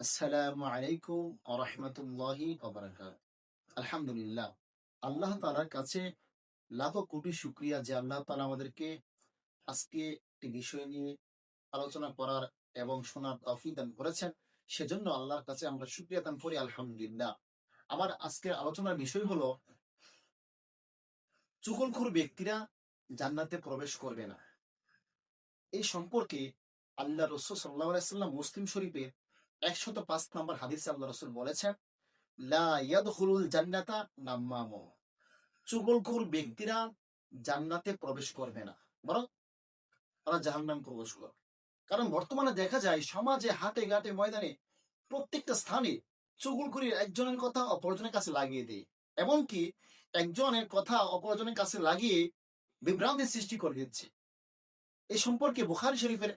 আসসালামু আলাইকুম আরহামতুল্লাহি আলহামদুলিল্লাহ। আল্লাহ তালার কাছে লাখো কোটি শুক্রিয়া যে আল্লাহ তালা আমাদেরকে আজকে একটি বিষয় নিয়ে আলোচনা করার এবং শোনার তৌফিক দান করেছেন, সেজন্য আল্লাহর কাছে আমরা শুক্রিয়া দান করি, আলহামদুলিল্লাহ। আমার আজকের আলোচনার বিষয় হলো চুগলখোর ব্যক্তিরা জান্নাতে প্রবেশ করবে না। এই সম্পর্কে আল্লাহ রসুল সাল্লাহ সাল্লাম মুসলিম শরীফের একশত পাঁচ নম্বর হাদিসে আল্লাহ রসুল বলেছেন জান্নাতা নাম্মামু চুগলখোর ব্যক্তিরা জান্নাতে প্রবেশ করবে না তারা জাহান্নাম প্রবেশ করবে। কারণ বর্তমানে দেখা যায়, সমাজে হাটে ঘাটে ময়দানে প্রত্যেকটা স্থানে চুগলখুরির একজনের কথা অপরজনের কাছে লাগিয়ে দেয়, এমনকি একজনের কথা অপরজনের কাছে লাগিয়ে বিভ্রান্তির সৃষ্টি করে দিচ্ছে। এ সম্পর্কে বুখারি শরীফের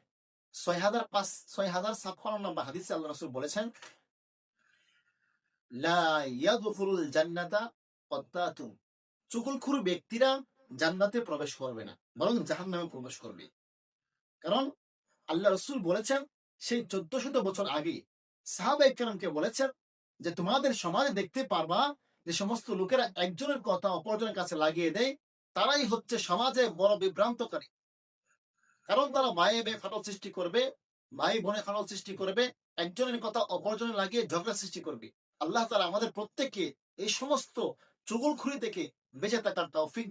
চুকুলখুর ব্যক্তিরা জান্নাতে প্রবেশ করবে না, বরং জাহান্নামে প্রবেশ করবে। কারণ আল্লাহ রসুল বলেছেন, সেই চোদ্দ শত বছর আগে সাহাবা একরামকে বলেছেন যে, তোমাদের সমাজে দেখতে পারবা যে, সমস্ত লোকেরা একজনের কথা অপরজনের কাছে লাগিয়ে দেয়, তারাই হচ্ছে সমাজে বড় বিভ্রান্তকারী। কারণ তারা মায়ে বে ফাটল সৃষ্টি করবে, মাই বোনে ফাটল সৃষ্টি করবে, একজনের কথা অপরজনে লাগিয়ে ঝগড়া সৃষ্টি করবে। আল্লাহ তারা আমাদের প্রত্যেককে এই সমস্ত চুগলখুরি থেকে বেঁচে থাকার তৌফিক